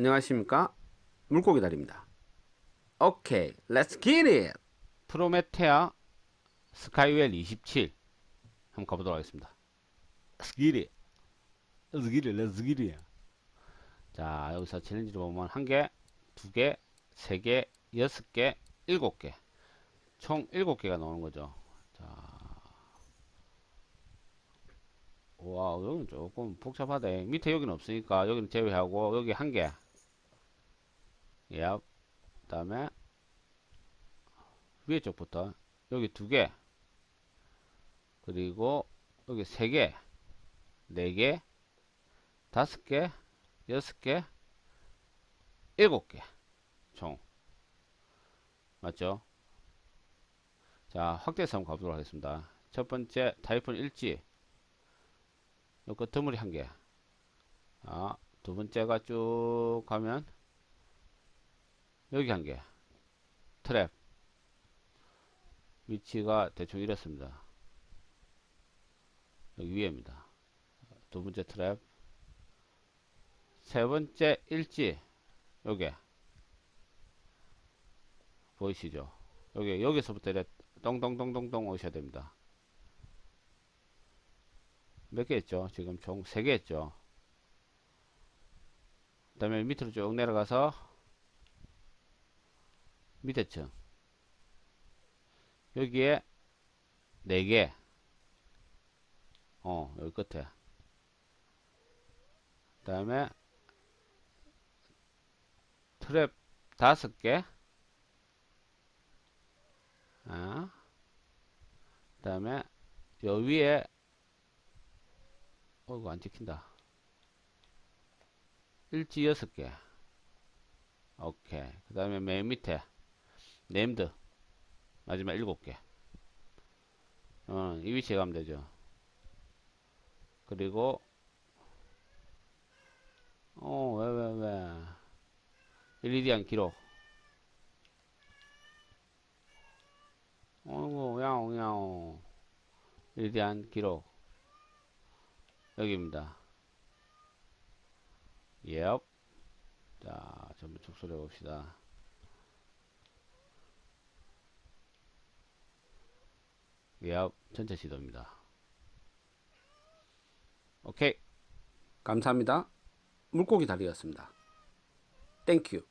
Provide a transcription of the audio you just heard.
안녕하십니까 물고기 다리입니다 오케이 렛츠 기릿 프로메테아 스카이웰 27 한번 가보도록 하겠습니다. 스기리 스기리 렛스기리 자 여기서 챌린지를 보면 한 개, 두 개, 세 개, 여섯 개, 일곱 개. 총 일곱 개가 나오는 거죠. 자. 와, 여기는 조금 복잡하대. 밑에 여기는 없으니까 여기는 제외하고 여기 한 개. 예. 그다음에 위에 쪽부터 여기 두 개. 그리고 여기 세 개, 네 개, 다섯 개, 여섯 개, 일곱 개. 총. 맞죠? 자, 확대해서 한번 가보도록 하겠습니다. 첫 번째, 타이푼 일지. 요 끝머리 한 개. 아, 두 번째가 쭉 가면, 여기 한 개. 트랩. 위치가 대충 이렇습니다. 여기 위에입니다. 두 번째 트랩. 세 번째 일지. 요게. 보이시죠? 여기, 여기서부터 이렇게 똥똥똥똥똥 오셔야 됩니다. 몇 개 했죠? 지금 총 세 개 했죠? 그 다음에 밑으로 쭉 내려가서 밑에 층. 여기에 네 개. 어, 여기 끝에. 그 다음에 트랩 다섯 개. 아. 그 다음에 요 위에 어, 이거 안 찍힌다. 일지 여섯 개. 오케이. 그 다음에 맨 밑에 네임드 마지막 일곱 개. 어, 이 위치에 가면 되죠. 그리고 어, 왜, 왜, 왜. 일일이한 기록. 어이구, 야옹, 야옹. 일일이한 기록. 여기입니다. 예. 자, 전부 축소해 봅시다. 예, 전체 시도입니다. 오케이. 감사합니다 물고기 다리였습니다 땡큐